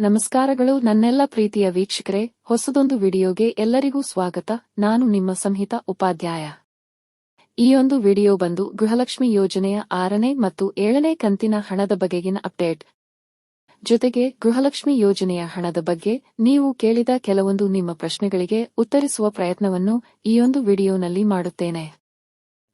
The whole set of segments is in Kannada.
ನಮಸ್ಕಾರಗಳು ನನ್ನೆಲ್ಲ ಪ್ರೀತಿಯ ವೀಕ್ಷಕರೇ, ಹೊಸದೊಂದು ವಿಡಿಯೋಗೆ ಎಲ್ಲರಿಗೂ ಸ್ವಾಗತ. ನಾನು ನಿಮ್ಮ ಸಂಹಿತ ಉಪಾಧ್ಯಾಯ. ಈ ಒಂದು ವಿಡಿಯೋ ಬಂದು ಗೃಹಲಕ್ಷ್ಮಿ ಯೋಜನೆಯ ಆರನೇ ಮತ್ತು ಏಳನೇ ಕಂತಿನ ಹಣದ ಬಗೆಗಿನ ಅಪ್ಡೇಟ್. ಜೊತೆಗೆ ಗೃಹಲಕ್ಷ್ಮಿ ಯೋಜನೆಯ ಹಣದ ಬಗ್ಗೆ ನೀವು ಕೇಳಿದ ಕೆಲವೊಂದು ನಿಮ್ಮ ಪ್ರಶ್ನೆಗಳಿಗೆ ಉತ್ತರಿಸುವ ಪ್ರಯತ್ನವನ್ನು ಈ ಒಂದು ವಿಡಿಯೋನಲ್ಲಿ ಮಾಡುತ್ತೇನೆ.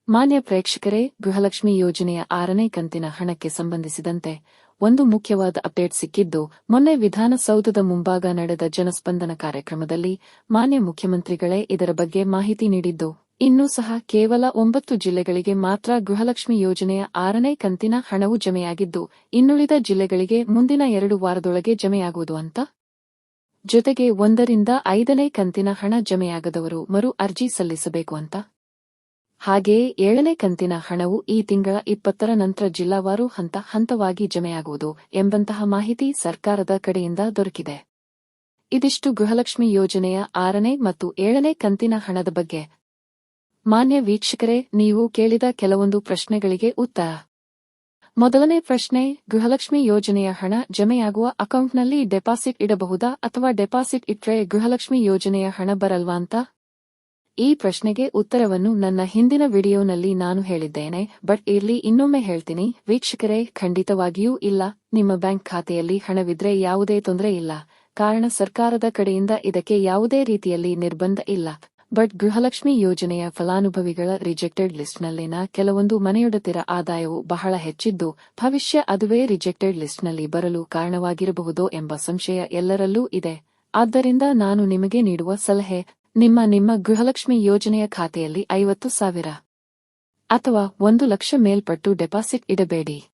ಮಾನ್ಯ ಪ್ರೇಕ್ಷಕರೇ, ಗೃಹಲಕ್ಷ್ಮಿ ಯೋಜನೆಯ ಆರನೇ ಕಂತಿನ ಹಣಕ್ಕೆ ಸಂಬಂಧಿಸಿದಂತೆ ಒಂದು ಮುಖ್ಯವಾದ ಅಪ್ಡೇಟ್ ಸಿಕ್ಕಿದ್ದು, ಮೊನ್ನೆ ವಿಧಾನಸೌಧದ ಮುಂಭಾಗ ನಡೆದ ಜನಸ್ಪಂದನ ಕಾರ್ಯಕ್ರಮದಲ್ಲಿ ಮಾನ್ಯ ಮುಖ್ಯಮಂತ್ರಿಗಳೇ ಇದರ ಬಗ್ಗೆ ಮಾಹಿತಿ ನೀಡಿದ್ದು, ಇನ್ನೂ ಸಹ ಕೇವಲ ಒಂಬತ್ತು ಜಿಲ್ಲೆಗಳಿಗೆ ಮಾತ್ರ ಗೃಹಲಕ್ಷ್ಮಿ ಯೋಜನೆಯ ಆರನೇ ಕಂತಿನ ಹಣವು ಜಮೆಯಾಗಿದ್ದು, ಇನ್ನುಳಿದ ಜಿಲ್ಲೆಗಳಿಗೆ ಮುಂದಿನ ಎರಡು ವಾರದೊಳಗೆ ಜಮೆಯಾಗುವುದು ಅಂತ? ಜೊತೆಗೆ ಒಂದರಿಂದ ಐದನೇ ಕಂತಿನ ಹಣ ಜಮೆಯಾಗದವರು ಮರು ಅರ್ಜಿ ಸಲ್ಲಿಸಬೇಕು ಅಂತ? ಹಾಗೆಯೇ ಏಳನೇ ಕಂತಿನ ಹಣವು ಈ ತಿಂಗಳ ಇಪ್ಪತ್ತರ ನಂತರ ಜಿಲ್ಲಾವಾರು ಹಂತ ಹಂತವಾಗಿ ಜಮೆಯಾಗುವುದು ಎಂಬಂತಹ ಮಾಹಿತಿ ಸರ್ಕಾರದ ಕಡೆಯಿಂದ ದೊರಕಿದೆ. ಇದಿಷ್ಟು ಗೃಹಲಕ್ಷ್ಮಿ ಯೋಜನೆಯ ಆರನೇ ಮತ್ತು ಏಳನೇ ಕಂತಿನ ಹಣದ ಬಗ್ಗೆ. ಮಾನ್ಯ ವೀಕ್ಷಕರೇ, ನೀವು ಕೇಳಿದ ಕೆಲವೊಂದು ಪ್ರಶ್ನೆಗಳಿಗೆ ಉತ್ತರ. ಮೊದಲನೇ ಪ್ರಶ್ನೆ, ಗೃಹಲಕ್ಷ್ಮಿ ಯೋಜನೆಯ ಹಣ ಜಮೆಯಾಗುವ ಅಕೌಂಟ್ನಲ್ಲಿ ಡೆಪಾಸಿಟ್ ಇಡಬಹುದಾ ಅಥವಾ ಡೆಪಾಸಿಟ್ ಇಟ್ಟರೆ ಗೃಹಲಕ್ಷ್ಮಿ ಯೋಜನೆಯ ಹಣ ಬರಲ್ವಾ ಅಂತ? ಈ ಪ್ರಶ್ನೆಗೆ ಉತ್ತರವನ್ನು ನನ್ನ ಹಿಂದಿನ ವಿಡಿಯೋನಲ್ಲಿ ನಾನು ಹೇಳಿದ್ದೇನೆ, ಬಟ್ ಇಲ್ಲಿ ಇನ್ನೊಮ್ಮೆ ಹೇಳ್ತೀನಿ. ವೀಕ್ಷಕರೇ, ಖಂಡಿತವಾಗಿಯೂ ಇಲ್ಲ. ನಿಮ್ಮ ಬ್ಯಾಂಕ್ ಖಾತೆಯಲ್ಲಿ ಹಣವಿದ್ರೆ ಯಾವುದೇ ತೊಂದರೆ ಇಲ್ಲ. ಕಾರಣ ಸರ್ಕಾರದ ಕಡೆಯಿಂದ ಇದಕ್ಕೆ ಯಾವುದೇ ರೀತಿಯಲ್ಲಿ ನಿರ್ಬಂಧ ಇಲ್ಲ. ಬಟ್ ಗೃಹಲಕ್ಷ್ಮಿ ಯೋಜನೆಯ ಫಲಾನುಭವಿಗಳ ರಿಜೆಕ್ಟೆಡ್ ಲಿಸ್ಟ್ನಲ್ಲಿನ ಕೆಲವೊಂದು ಮನೆಯೊಡತಿರ ಆದಾಯವು ಬಹಳ ಹೆಚ್ಚಿದ್ದು, ಭವಿಷ್ಯ ಅದುವೇ ರಿಜೆಕ್ಟೆಡ್ ಲಿಸ್ಟ್ನಲ್ಲಿ ಬರಲು ಕಾರಣವಾಗಿರಬಹುದೋ ಎಂಬ ಸಂಶಯ ಎಲ್ಲರಲ್ಲೂ ಇದೆ. ಆದ್ದರಿಂದ ನಾನು ನಿಮಗೆ ನೀಡುವ ಸಲಹೆ ನಿಮ್ಮ ನಿಮ್ಮ ಗೃಹಲಕ್ಷ್ಮಿ ಯೋಜನೆಯ ಖಾತೆಯಲ್ಲಿ ಐವತ್ತು ಸಾವಿರ ಅಥವಾ ಒಂದು ಲಕ್ಷ ಮೇಲ್ಪಟ್ಟು ಡೆಪಾಸಿಟ್ ಇಡಬೇಡಿ.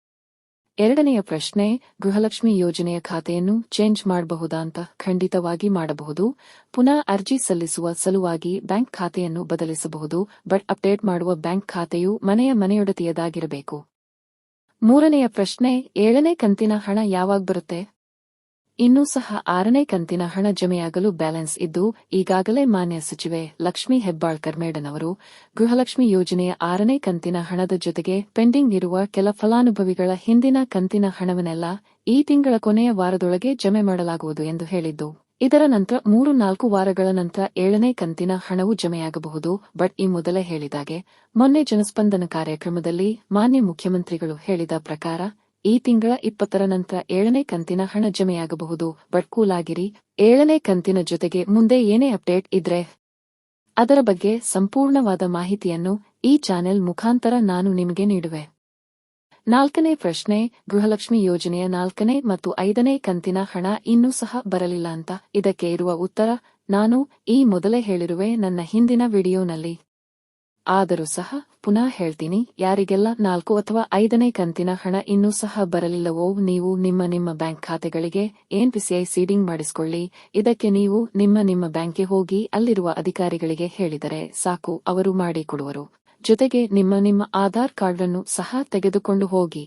ಎರಡನೆಯ ಪ್ರಶ್ನೆ, ಗೃಹಲಕ್ಷ್ಮಿ ಯೋಜನೆಯ ಖಾತೆಯನ್ನು ಚೇಂಜ್ ಮಾಡಬಹುದಾ ಅಂತ ಖಂಡಿತವಾಗಿ ಮಾಡಬಹುದು. ಪುನಃ ಅರ್ಜಿ ಸಲ್ಲಿಸುವ ಸಲುವಾಗಿ ಬ್ಯಾಂಕ್ ಖಾತೆಯನ್ನು ಬದಲಿಸಬಹುದು, ಬಟ್ ಅಪ್ಡೇಟ್ ಮಾಡುವ ಬ್ಯಾಂಕ್ ಖಾತೆಯು ಮನೆಯ ಮನೆಯೊಡತಿಯದಾಗಿರಬೇಕು. ಮೂರನೆಯ ಪ್ರಶ್ನೆ, ಏಳನೇ ಕಂತಿನ ಹಣ ಯಾವಾಗ ಬರುತ್ತೆ? ಇನ್ನೂ ಸಹ ಆರನೇ ಕಂತಿನ ಹಣ ಜಮೆಯಾಗಲು ಬ್ಯಾಲೆನ್ಸ್ ಇದ್ದು, ಈಗಾಗಲೇ ಮಾನ್ಯ ಸಚಿವೆ ಲಕ್ಷ್ಮಿ ಹೆಬ್ಬಾಳ್ಕರ್ ಮೇಡನ್ ಅವರು ಗೃಹಲಕ್ಷ್ಮಿ ಯೋಜನೆಯ ಆರನೇ ಕಂತಿನ ಹಣದ ಜೊತೆಗೆ ಪೆಂಡಿಂಗ್ ಇರುವ ಕೆಲ ಫಲಾನುಭವಿಗಳ ಹಿಂದಿನ ಕಂತಿನ ಹಣವನ್ನೆಲ್ಲ ಈ ತಿಂಗಳ ಕೊನೆಯ ವಾರದೊಳಗೆ ಜಮೆ ಮಾಡಲಾಗುವುದು ಎಂದು ಹೇಳಿದ್ದು, ಇದರ ನಂತರ ಮೂರು ನಾಲ್ಕು ವಾರಗಳ ನಂತರ ಏಳನೇ ಕಂತಿನ ಹಣವು ಜಮೆಯಾಗಬಹುದು. ಬಟ್ ಈ ಮೊದಲೇ ಹೇಳಿದಾಗೆ, ಮೊನ್ನೆ ಜನಸ್ಪಂದನ ಕಾರ್ಯಕ್ರಮದಲ್ಲಿ ಮಾನ್ಯ ಮುಖ್ಯಮಂತ್ರಿಗಳು ಹೇಳಿದ ಪ್ರಕಾರ ಈ ತಿಂಗಳ ಇಪ್ಪತ್ತರ ನಂತರ ಏಳನೇ ಕಂತಿನ ಹಣ ಜಮೆಯಾಗಬಹುದು. ಬಟ್ ಕೂಲಾಗಿರಿ, ಏಳನೇ ಕಂತಿನ ಜೊತೆಗೆ ಮುಂದೆ ಏನೇ ಅಪ್ಡೇಟ್ ಇದ್ರೆ ಅದರ ಬಗ್ಗೆ ಸಂಪೂರ್ಣವಾದ ಮಾಹಿತಿಯನ್ನು ಈ ಚಾನೆಲ್ ಮುಖಾಂತರ ನಾನು ನಿಮಗೆ ನೀಡುವೆ. ನಾಲ್ಕನೇ ಪ್ರಶ್ನೆ, ಗೃಹಲಕ್ಷ್ಮಿ ಯೋಜನೆಯ ನಾಲ್ಕನೇ ಮತ್ತು ಐದನೇ ಕಂತಿನ ಹಣ ಇನ್ನೂ ಸಹ ಬರಲಿಲ್ಲ ಅಂತ ಇದಕ್ಕೆ ಇರುವ ಉತ್ತರ, ನಾನು ಈ ಮೊದಲೇ ಹೇಳಿರುವೆ ನನ್ನ ಹಿಂದಿನ ವಿಡಿಯೋನಲ್ಲಿ. ಆದರೂ ಸಹ ಪುನಃ ಹೇಳ್ತೀನಿ, ಯಾರಿಗೆಲ್ಲ ನಾಲ್ಕು ಅಥವಾ ಐದನೇ ಕಂತಿನ ಹಣ ಇನ್ನೂ ಸಹ ಬರಲಿಲ್ಲವೋ ನೀವು ನಿಮ್ಮ ನಿಮ್ಮ ಬ್ಯಾಂಕ್ ಖಾತೆಗಳಿಗೆ ಎನ್ಪಿಸಿಐ ಸೀಡಿಂಗ್ ಮಾಡಿಸಿಕೊಳ್ಳಿ. ಇದಕ್ಕೆ ನೀವು ನಿಮ್ಮ ನಿಮ್ಮ ಬ್ಯಾಂಕ್ಗೆ ಹೋಗಿ ಅಲ್ಲಿರುವ ಅಧಿಕಾರಿಗಳಿಗೆ ಹೇಳಿದರೆ ಸಾಕು, ಅವರು ಮಾಡಿಕೊಡುವರು ಜೊತೆಗೆ ನಿಮ್ಮ ನಿಮ್ಮ ಆಧಾರ್ ಕಾರ್ಡ್ ಅನ್ನು ಸಹ ತೆಗೆದುಕೊಂಡು ಹೋಗಿ.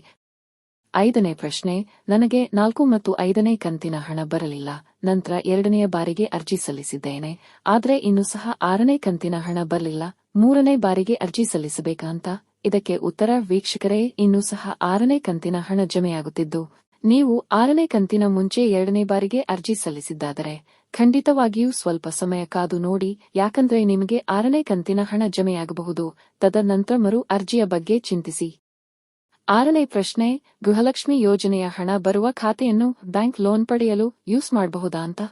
ಐದನೇ ಪ್ರಶ್ನೆ, ನನಗೆ ನಾಲ್ಕು ಮತ್ತು ಐದನೇ ಕಂತಿನ ಹಣ ಬರಲಿಲ್ಲ, ನಂತರ ಎರಡನೆಯ ಬಾರಿಗೆ ಅರ್ಜಿ ಸಲ್ಲಿಸಿದ್ದೇನೆ, ಆದರೆ ಇನ್ನು ಸಹ ಆರನೇ ಕಂತಿನ ಹಣ ಬರಲಿಲ್ಲ ಮೂರನೇ ಬಾರಿಗೆ ಅರ್ಜಿ ಸಲ್ಲಿಸಬೇಕಾಂತ? ಇದಕ್ಕೆ ಉತ್ತರ, ವೀಕ್ಷಕರೇ, ಇನ್ನೂ ಸಹ ಆರನೇ ಕಂತಿನ ಹಣ ಜಮೆಯಾಗುತ್ತಿದ್ದು, ನೀವು ಆರನೇ ಕಂತಿನ ಮುಂಚೆ ಎರಡನೇ ಬಾರಿಗೆ ಅರ್ಜಿ ಸಲ್ಲಿಸಿದ್ದಾದರೆ, ಖಂಡಿತವಾಗಿಯೂ ಸ್ವಲ್ಪ ಸಮಯ ಕಾದು ನೋಡಿ, ಯಾಕಂದ್ರೆ ನಿಮಗೆ ಆರನೇ ಕಂತಿನ ಹಣ ಜಮೆಯಾಗಬಹುದು, ತದನಂತರ ಮರು ಅರ್ಜಿಯ ಬಗ್ಗೆ ಚಿಂತಿಸಿ. ಆರನೇ ಪ್ರಶ್ನೆ, ಗೃಹಲಕ್ಷ್ಮಿ ಯೋಜನೆಯ ಹಣ ಬರುವ ಖಾತೆಯನ್ನು ಬ್ಯಾಂಕ್ ಲೋನ್ ಪಡೆಯಲು ಯೂಸ್ ಮಾಡಬಹುದಾ ಅಂತ?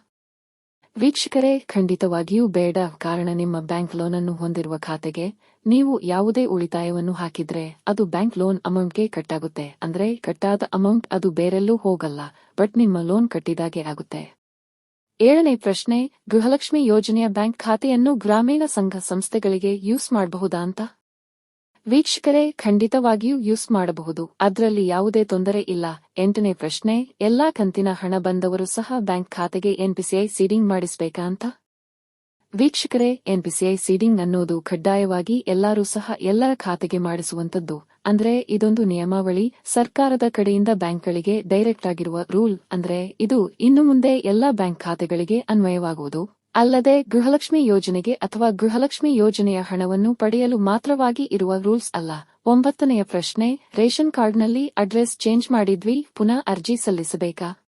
ವೀಕ್ಷಕರೇ, ಖಂಡಿತವಾಗಿಯೂ ಬೇಡ. ಕಾರಣ ನಿಮ್ಮ ಬ್ಯಾಂಕ್ ಲೋನ್ ಅನ್ನು ಹೊಂದಿರುವ ಖಾತೆಗೆ ನೀವು ಯಾವುದೇ ಉಳಿತಾಯವನ್ನು ಹಾಕಿದ್ರೆ ಅದು ಬ್ಯಾಂಕ್ ಲೋನ್ ಅಮೌಂಟ್ಗೆ ಕಟ್ಟಾಗುತ್ತೆ. ಅಂದ್ರೆ ಕಟ್ಟಾದ ಅಮೌಂಟ್ ಅದು ಬೇರೆಲ್ಲೂ ಹೋಗಲ್ಲ, ಬಟ್ ನಿಮ್ಮ ಲೋನ್ ಕಟ್ಟಿದಾಗೆ ಆಗುತ್ತೆ. ಏಳನೇ ಪ್ರಶ್ನೆ, ಗೃಹಲಕ್ಷ್ಮಿ ಯೋಜನೆಯ ಬ್ಯಾಂಕ್ ಖಾತೆಯನ್ನು ಗ್ರಾಮೀಣ ಸಂಘ ಸಂಸ್ಥೆಗಳಿಗೆ ಯೂಸ್ ಮಾಡಬಹುದಾ ಅಂತ? ವೀಕ್ಷಕರೇ, ಖಂಡಿತವಾಗಿಯೂ ಯೂಸ್ ಮಾಡಬಹುದು. ಅದರಲ್ಲಿ ಯಾವುದೇ ತೊಂದರೆ ಇಲ್ಲ. ಎಂಟನೇ ಪ್ರಶ್ನೆ, ಎಲ್ಲಾ ಕಂತಿನ ಹಣ ಬಂದವರು ಸಹ ಬ್ಯಾಂಕ್ ಖಾತೆಗೆ ಎನ್ಪಿಸಿಐ ಸೀಡಿಂಗ್ ಮಾಡಿಸಬೇಕಾ ಅಂತ? ವೀಕ್ಷಕರೇ ಎನ್ಪಿಸಿಐ ಸೀಡಿಂಗ್ ಅನ್ನೋದು ಕಡ್ಡಾಯವಾಗಿ ಎಲ್ಲರೂ ಸಹ ಎಲ್ಲರ ಖಾತೆಗೆ ಮಾಡಿಸುವಂತದ್ದು ಅಂದ್ರೆ, ಇದೊಂದು ನಿಯಮಾವಳಿ. ಸರ್ಕಾರದ ಕಡೆಯಿಂದ ಬ್ಯಾಂಕ್ಗಳಿಗೆ ಡೈರೆಕ್ಟ್ ಆಗಿರುವ ರೂಲ್ ಅಂದ್ರೆ, ಇದು ಇನ್ನು ಮುಂದೆ ಎಲ್ಲಾ ಬ್ಯಾಂಕ್ ಖಾತೆಗಳಿಗೆ ಅನ್ವಯವಾಗುವುದು. ಅಲ್ಲದೆ ಗೃಹಲಕ್ಷ್ಮಿ ಯೋಜನೆಗೆ ಅಥವಾ ಗೃಹಲಕ್ಷ್ಮಿ ಯೋಜನೆಯ ಹಣವನ್ನು ಪಡೆಯಲು ಮಾತ್ರವಾಗಿ ಇರುವ ರೂಲ್ಸ್ ಅಲ್ಲ. ಒಂಬತ್ತನೆಯ ಪ್ರಶ್ನೆ, ರೇಷನ್ ಕಾರ್ಡ್ನಲ್ಲಿ ಅಡ್ರೆಸ್ ಚೇಂಜ್ ಮಾಡಿದ್ವಿ, ಪುನಃ ಅರ್ಜಿ ಸಲ್ಲಿಸಬೇಕಾ?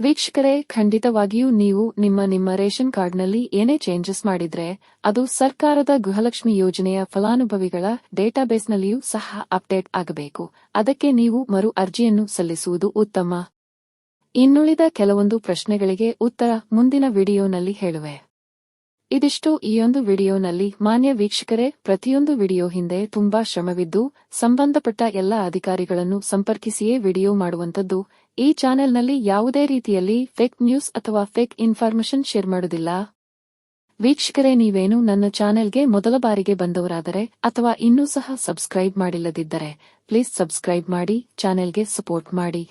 ವೀಕ್ಷಕರೇ, ಖಂಡಿತವಾಗಿಯೂ ನೀವು ನಿಮ್ಮ ನಿಮ್ಮ ರೇಷನ್ ಕಾರ್ಡ್ನಲ್ಲಿ ಏನೇ ಚೇಂಜಸ್ ಮಾಡಿದ್ರೆ, ಅದು ಸರ್ಕಾರದ ಗೃಹಲಕ್ಷ್ಮಿ ಯೋಜನೆಯ ಫಲಾನುಭವಿಗಳ ಡೇಟಾಬೇಸ್ನಲ್ಲಿಯೂ ಸಹ ಅಪ್ಡೇಟ್ ಆಗಬೇಕು. ಅದಕ್ಕೆ ನೀವು ಮರು ಅರ್ಜಿಯನ್ನು ಸಲ್ಲಿಸುವುದು ಉತ್ತಮ. ಇನ್ನುಳಿದ ಕೆಲವೊಂದು ಪ್ರಶ್ನೆಗಳಿಗೆ ಉತ್ತರ ಮುಂದಿನ ವಿಡಿಯೋನಲ್ಲಿ ಹೇಳುವೆ. ಇದಿಷ್ಟು ಈಯೊಂದು ವಿಡಿಯೋನಲ್ಲಿ ಮಾನ್ಯ ವೀಕ್ಷಕರೇ, ಪ್ರತಿಯೊಂದು ವಿಡಿಯೋ ಹಿಂದೆ ತುಂಬಾ ಶ್ರಮವಿದ್ದು, ಸಂಬಂಧಪಟ್ಟ ಎಲ್ಲ ಅಧಿಕಾರಿಗಳನ್ನು ಸಂಪರ್ಕಿಸಿಯೇ ವಿಡಿಯೋ ಮಾಡುವಂತದ್ದು ಈ ಚಾನೆಲ್ನಲ್ಲಿ ಯಾವುದೇ ರೀತಿಯಲ್ಲಿ ಫೇಕ್ ನ್ಯೂಸ್ ಅಥವಾ ಫೇಕ್ ಇನ್ಫಾರ್ಮೇಶನ್ ಶೇರ್ ಮಾಡುವುದಿಲ್ಲ. ವೀಕ್ಷಕರೇ, ನೀವೇನು ನನ್ನ ಚಾನೆಲ್ಗೆ ಮೊದಲ ಬಾರಿಗೆ ಬಂದವರಾದರೆ, ಅಥವಾ ಇನ್ನೂ ಸಹ ಸಬ್ಸ್ಕ್ರೈಬ್ ಮಾಡಿಲ್ಲದಿದ್ದರೆ ಪ್ಲೀಸ್ ಸಬ್ಸ್ಕ್ರೈಬ್ ಮಾಡಿ, ಚಾನೆಲ್ಗೆ ಸಪೋರ್ಟ್ ಮಾಡಿ.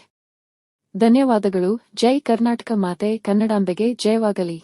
ಧನ್ಯವಾದಗಳು. ಜೈ ಕರ್ನಾಟಕ ಮಾತೆ ಕನ್ನಡಾಂಬೆಗೆ ಜಯವಾಗಲಿ.